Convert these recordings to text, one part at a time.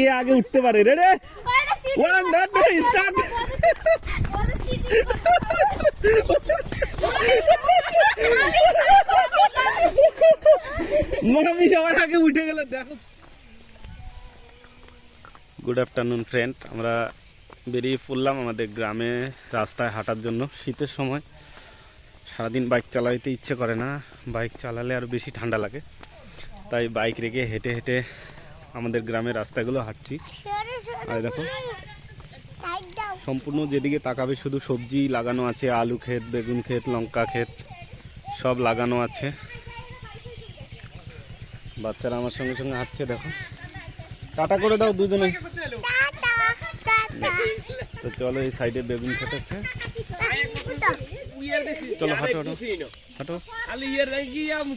কে আগে উঠতে পারে? রে রে ওয়ান স্টার্ট সবার আগে উঠে গেল, দেখো। গুড আফটারনুন ফ্রেন্ড আমরা বেরিয়ে পড়লাম আমাদের গ্রামে রাস্তায় হাঁটার জন্য। শীতের সময় সারাদিন বাইক চালাইতে ইচ্ছে করে না। বাইক চালালে আরও বেশি ঠান্ডা লাগে। তাই বাইক রেখে হেঁটে হেঁটে আমাদের গ্রামের রাস্তাগুলো হাঁটছি। আর দেখো সম্পূর্ণ যেদিকে তাকাবে শুধু সবজি লাগানো আছে আলু ক্ষেত বেগুন ক্ষেত লঙ্কা ক্ষেত সব লাগানো আছে। বাচ্চারা আমার সঙ্গে সঙ্গে হাঁটছে দেখো। টাটা করে দাও দুজনে। তো চলো এই সাইডে বেগুন ক্ষেত আছে। চলো হাঁটো হাঁটো। হাঁটো খালি ইয়ের কি আমি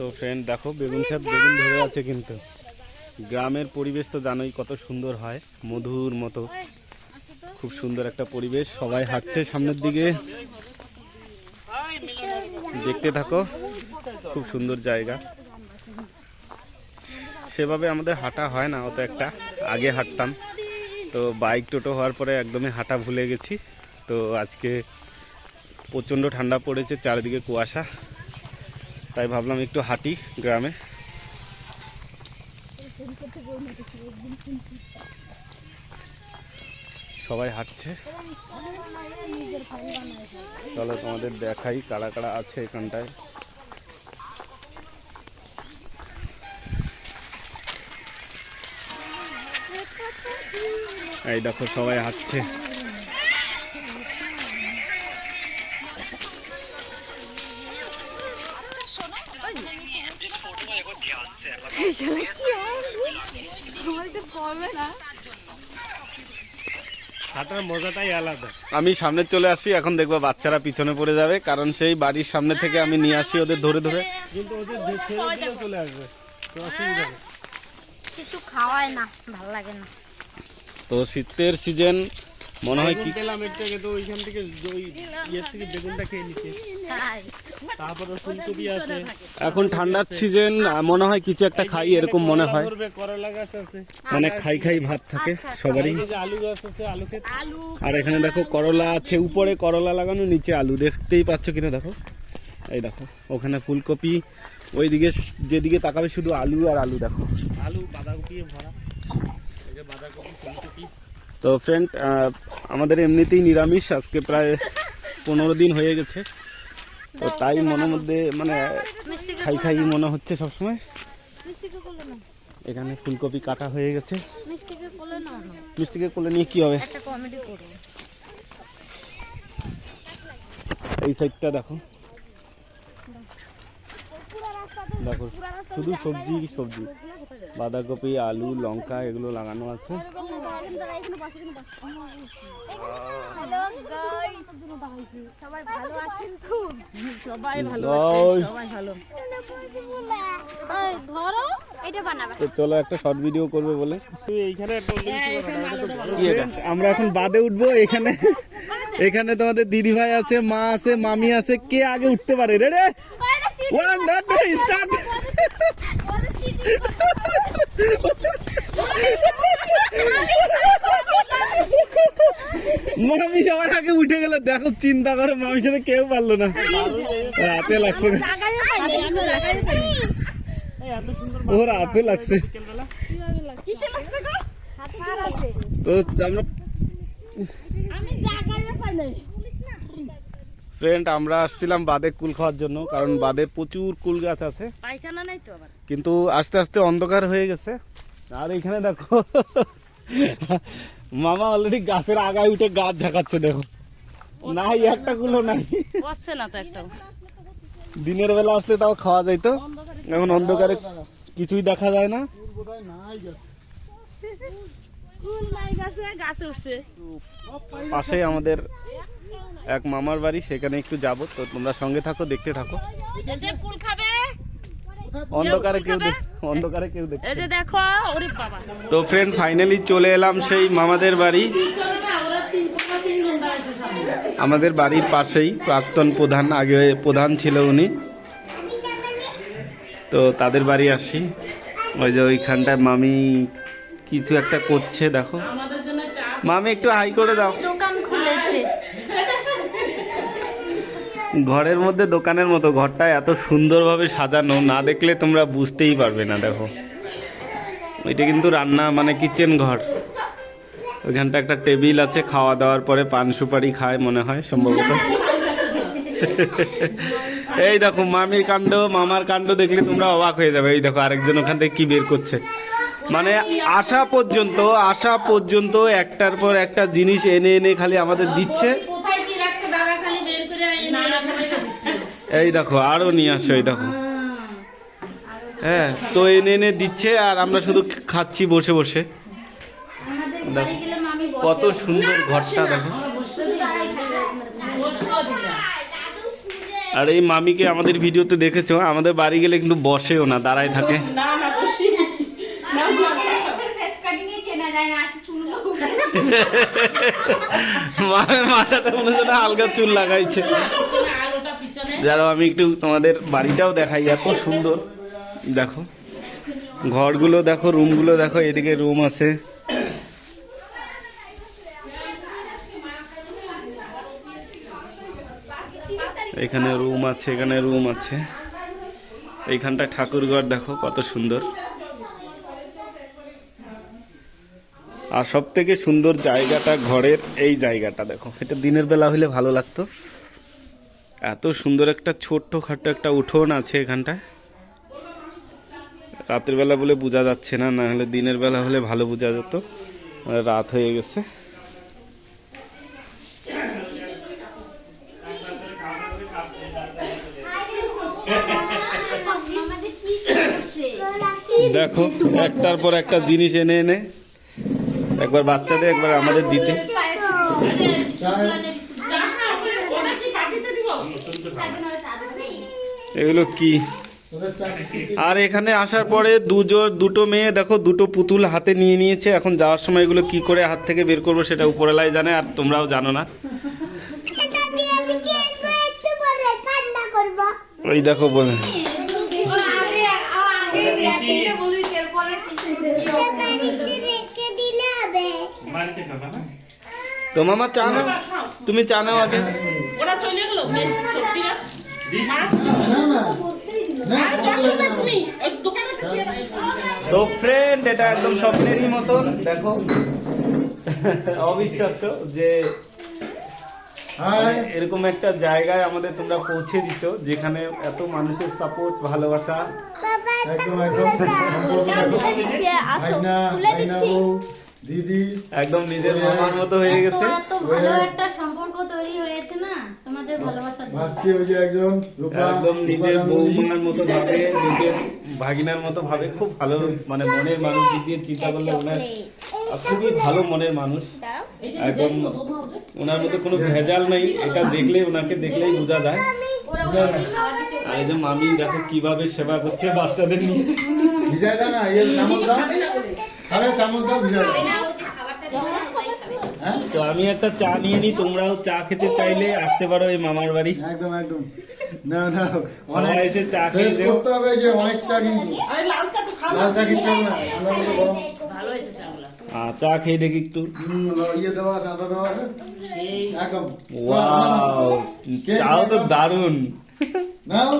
তো ফ্রেন্ড দেখো, বেগুন ক্ষেত বেগুন ধরে আছে কিন্তু। গ্রামের পরিবেশ তো জানোই কত সুন্দর হয়, মধুর মতো। খুব সুন্দর একটা পরিবেশ, সবাই হাঁটছে সামনের দিকে। দেখতে থাকো, খুব সুন্দর জায়গা। সেভাবে আমাদের হাঁটা হয় না, অত একটা। আগে হাঁটতাম, তো বাইক টোটো হওয়ার পরে একদমই হাঁটা ভুলে গেছি। তো আজকে প্রচণ্ড ঠান্ডা পড়েছে, চারিদিকে কুয়াশা। তাই ভাবলাম একটু হাঁটি গ্রামে। সবাই হাঁটছে। চলো তোমাদের দেখাই কারা কারা আছে এখানটায়। এই দেখো সবাই হাঁটছে। হাঁটার মজাটাই আলাদা। আমি সামনে চলে আসি এখন দেখব বাচ্চারা পিছনে পড়ে যাবে কারণ সেই বাড়ির সামনে থেকে আমি নিয়ে আসি ওদের ধরে ধরে। কিন্তু ওদের যে- চলে আসবে কিছু খাওয়ায় না ভালো লাগে না। তো শীতের সিজন মনে হয় কি? পেলাম তো ওইখান থেকে ওই ইয়ের থেকে বেগুনটা খেয়ে নিচ্ছে। তারপরে ফুলকপি আছে। এখন ঠান্ডার সিজন মনে হয় কিছু একটা খাই এরকম মনে হয়। করলা গাছ আছে। মানে খাই খাই ভাত থাকে সবারই। এই আলু গাছ আছে আলু ক্ষেত। আর এখানে দেখো করলা আছে উপরে করলা লাগানো নিচে আলু। দেখতেই পাচ্ছ কিনা দেখো। এই দেখো ওখানে ফুলকপি ওইদিকে যেদিকে তাকাবে শুধু আলু আর আলু দেখো। আলু বাঁধাকপি ভরা। এই যে বাঁধাকপি ফুলকপি। তো ফ্রেন্ড আমাদের এমনিতেই নিরামিষ আজকে প্রায় পনেরো দিন হয়ে গেছে। তো তাই মনের মধ্যে মানে খাই খাই মনে হচ্ছে সবসময়। এখানে ফুলকপি কাটা হয়ে গেছে। মিষ্টিকে কোলে নিয়ে কি হবে? এই সাইডটা দেখো। দেখো শুধু সবজি সবজি। বাঁধাকপি আলু লঙ্কা এগুলো লাগানো আছে। সবাই ভালো আছেন তো সবাই ভালো সবাই ভালো ধরো এটা বানাবে তো চলো একটা শর্ট ভিডিও করবে বলে এইখানে? আমরা এখন বাদে উঠবো এখানে এখানে তোমাদের দিদি ভাই আছে মা আছে মামি আছে কে আগে উঠতে পারে রে রে ওয়ান স্টার্ট মামি সবার আগে উঠে গেল। দেখো চিন্তা করে মামির সাথে কেউ পারল না। রাতে লাগছে। ও রাতে লাগছে। তো আমরা ফ্রেন্ড আমরা আসছিলাম বাদে কুল খাওয়ার জন্য কারণ বাদে প্রচুর কুল গাছ আছে। কিন্তু আস্তে আস্তে অন্ধকার হয়ে গেছে। আর এখানে দেখো মামা অলরেডি গাছের আগায় উঠে গাছ ঝাঁকাচ্ছে দেখো। নাই একটা কুলো নাই। বসছে না তো একটা দিনের বেলা আসলে তাও খাওয়া যাইতো এখন অন্ধকারে কিছুই দেখা যায় না। ফুল নাই গাছে গাছে উঠছে। পাশেই আমাদের এক মামার বাড়ি সেখানে একটু যাব। তো তোমরা সঙ্গে থাকো দেখতে থাকো। কুল খাবে অন্ধকারে কেউ দেখ অন্ধকারে কেউ দেখ এই যে দেখো ওরে বাবা। তো ফ্রেন্ড ফাইনালি চলে এলাম সেই মামাদের বাড়ি। আমাদের বাড়ির পাশেই প্রাক্তন প্রধান আগে প্রধান ছিল উনি। তো তাদের বাড়ি আসি ওই যে ওইখানটায় মামি কিছু একটা করছে দেখো। আমাদের জন্য চা মামি একটু হাই করে দাও। ঘরের মধ্যে দোকানের মতো, ঘরটা এত সুন্দরভাবে সাজানো, না দেখলে তোমরা বুঝতেই পারবে না, দেখো। এটা কিন্তু রান্না মানে কিচেন ঘর। ওইখানটা একটা টেবিল আছে, খাওয়া দাওয়ার পরে পান সুপারি খায়, মনে হয়, সম্ভবত। এই দেখো, মামির কাণ্ড, মামার কাণ্ড দেখলে তোমরা অবাক হয়ে যাবে। এই দেখো, আরেকজন ওখান থেকে কি বের করছে। মানে আসা পর্যন্ত আসা পর্যন্ত একটার পর একটা জিনিস এনে এনে খালি আমাদের দিচ্ছে কোথায় কি রাখছে দাদা খালি বের করে এনে রাখাটা দিচ্ছে এই দেখো আরও নিয়ে আসো এই দেখো। হ্যাঁ তো এনে এনে দিচ্ছে আর আমরা শুধু খাচ্ছি বসে বসে। দেখো, বাড়ি গেলে মামি বসে। কত সুন্দর ঘরটা দেখো। আর এই মামিকে আমাদের ভিডিওতে দেখেছ? আমাদের বাড়ি গেলে কিন্তু বসেও না দাঁড়ায় থাকে। মাথাটা মনে হচ্ছে না হালকা চুল লাগাইছে। যারা আমি একটু তোমাদের বাড়িটাও দেখাই, এত সুন্দর। দেখো, ঘরগুলো দেখো, রুমগুলো দেখো, এদিকে রুম আছে। এখানে রুম আছে, এখানে রুম আছে। এইখানটা ঠাকুরঘর দেখো, কত সুন্দর। আর সব থেকে সুন্দর জায়গাটা ঘরের এই জায়গাটা, দেখো। এটা দিনের বেলা হলে ভালো লাগতো। এত সুন্দর একটা ছোট্ট খাট্ট একটা উঠোন আছে এখানটায়। রাতের বেলা বলে বোঝা যাচ্ছে না না হলে দিনের বেলা হলে ভালো বোঝা যেত। রাত হয়ে গেছে। দেখো, একটার পর একটা জিনিস এনে এনে, একবার বাচ্চাদের, একবার আমাদের দিতে। এগুলো কি? আর এখানে আসার পরে দুজন, দুটো মেয়ে, দেখো, দুটো পুতুল হাতে নিয়ে নিয়েছে। এখন যাওয়ার সময় এগুলো কি করে হাত থেকে বের করব সেটা উপরলাই জানে, আর তোমরাও জানো না। ওই দেখো বলে। না চা নাও। তুমি চা নাও আগে। সত্যিরা দোকানে তো ফ্রেন্ড এটা একদম স্বপ্নেরই মতন। দেখো অবিশ্বাস্য যে মানে এরকম একটা জায়গায় আমাদের তোমরা পৌঁছে দিছো যেখানে এত মানুষের সাপোর্ট ভালোবাসা। দিদি। একদম নিজের মামার মতো হয়ে গেছে। এত ভালো একটা সম্পর্ক তৈরি হয়েছে না? একদম নিজের। বৌমার মতো ভাবে নিজের ভাগিনার মতো ভাবে খুব ভালো মানে মনের মানুষ দিয়ে চিন্তা করলে ওনার খুবই ভালো মনের মানুষ। একদম ওনার মধ্যে কোনো ভেজাল নেই এটা দেখলে ওনাকে দেখলেই বোঝা যায়। ওরা ওরা আর এই যে মামি দেখো কীভাবে সেবা করছে বাচ্চাদের নিয়ে। ভিজাই না চামচ দাও। খাবে চামচ দাও ভিজাই দাও না ও যে খাবারটা দিবে না ওটাই খাবে হ্যাঁ তো আমি একটা চা নিয়ে নিই তোমরাও চা খেতে চাইলে আসতে পারো এই মামার বাড়ি। একদম একদম। না না সবাই এসে চা খেয়ে করতে হবে যে অনেক চা কিন্তু। লাল চা কিনতে হবে না ঠান্ডার মধ্যে গরম। ভালো হয়েছে চাগুলা। চা খেয়ে দেখি একটু। ইয়ে চাও তো দারুণ নাও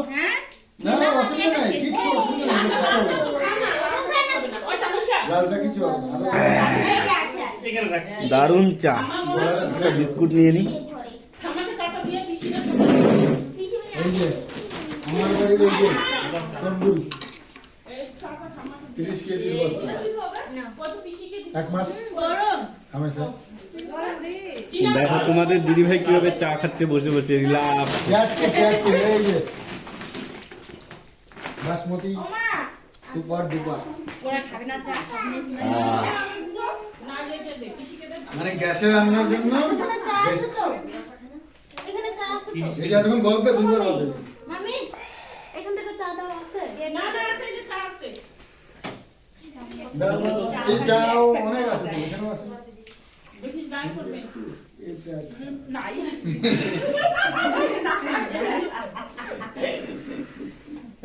দারুণ চা। একটা বিস্কুট নিয়ে নিই এই যে আমার বাড়ির এই যে তন্দুর তিরিশ কেজি এক মাস গরম দেখো তোমাদের দিদিভাই কীভাবে চা খাচ্ছে বসে বসে। Relax basmati super duper. ওরা খাবে না চা সামনে মানে গ্যাসে রান্নার জন্য এখানে আছে তো এখানে চা এই যে এখন গল্পে দুবার হবে মামি এখান থেকে চা দাও আছে চাও অনেক আছে আছে।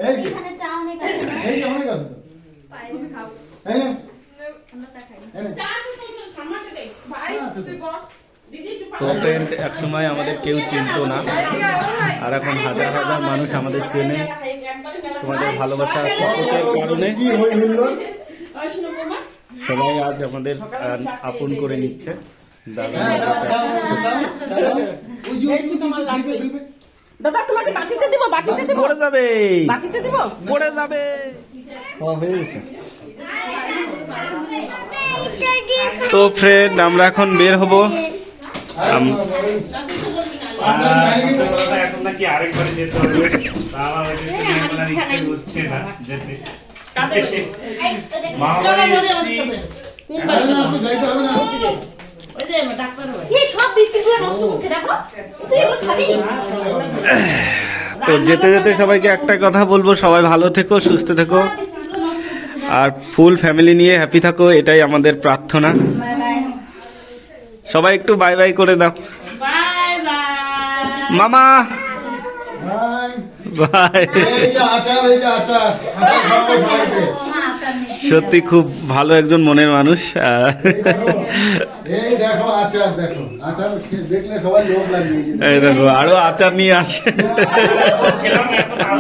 এই যে এখানে চা অনেক আছে না? এই যে অনেক আছে তো। এই নে। এই নে। তো ফ্রেন্ড এক সময় আমাদের কেউ চিনতো না আর এখন হাজার হাজার মানুষ আমাদের চেনে তোমাদের ভালোবাসা সাপোর্টের কারণে? সবাই আজ আমাদের আপন করে নিচ্ছে দাদা হ্যাঁ, তোমাকে দিব দিব পড়ে যাবে বাটিতে দিব পড়ে যাবে ও, হয়ে গেছে তো ফ্রেন্ড আমরা এখন বের হব এখন নাকি আরেকবার যেতে হচ্ছে না যেতে। তো যেতে যেতে সবাইকে একটা কথা বলব সবাই ভালো থেকো সুস্থ থেকো আর ফুল ফ্যামিলি নিয়ে হ্যাপি থাকো এটাই আমাদের প্রার্থনা। বাই বাই সবাই একটু বাই বাই করে দাও। বাই বাই মামা! বাই। সত্যি খুব ভালো একজন মনের মানুষ। আহ, এই দেখো আচার দেখো আচার খেয়ে দেখলে সবাই লোভ লাগবে এই দেখো আরও আচার নিয়ে আসে আর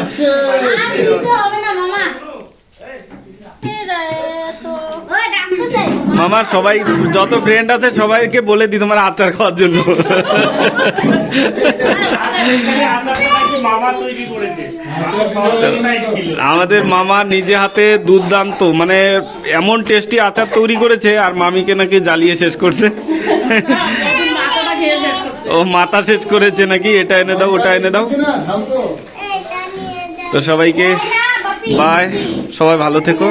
দিতে হবে না মামা এ রে তো ওই ডাকতেছে মামা, সবাই, যত ফ্রেন্ড আছে, সবাইকে বলে দি তোমার আচার খাওয়ার জন্য। আমাদের মামা নিজে হাতে দুর্দান্ত মানে এমন টেস্টি আচার তৈরি করেছে, আর মামিকে নাকি জ্বালিয়ে শেষ করছে। ও, মাথা শেষ করেছে নাকি? এটা এনে দাও, ওটা এনে দাও। তো সবাইকে বাই সবাই ভালো থেকো।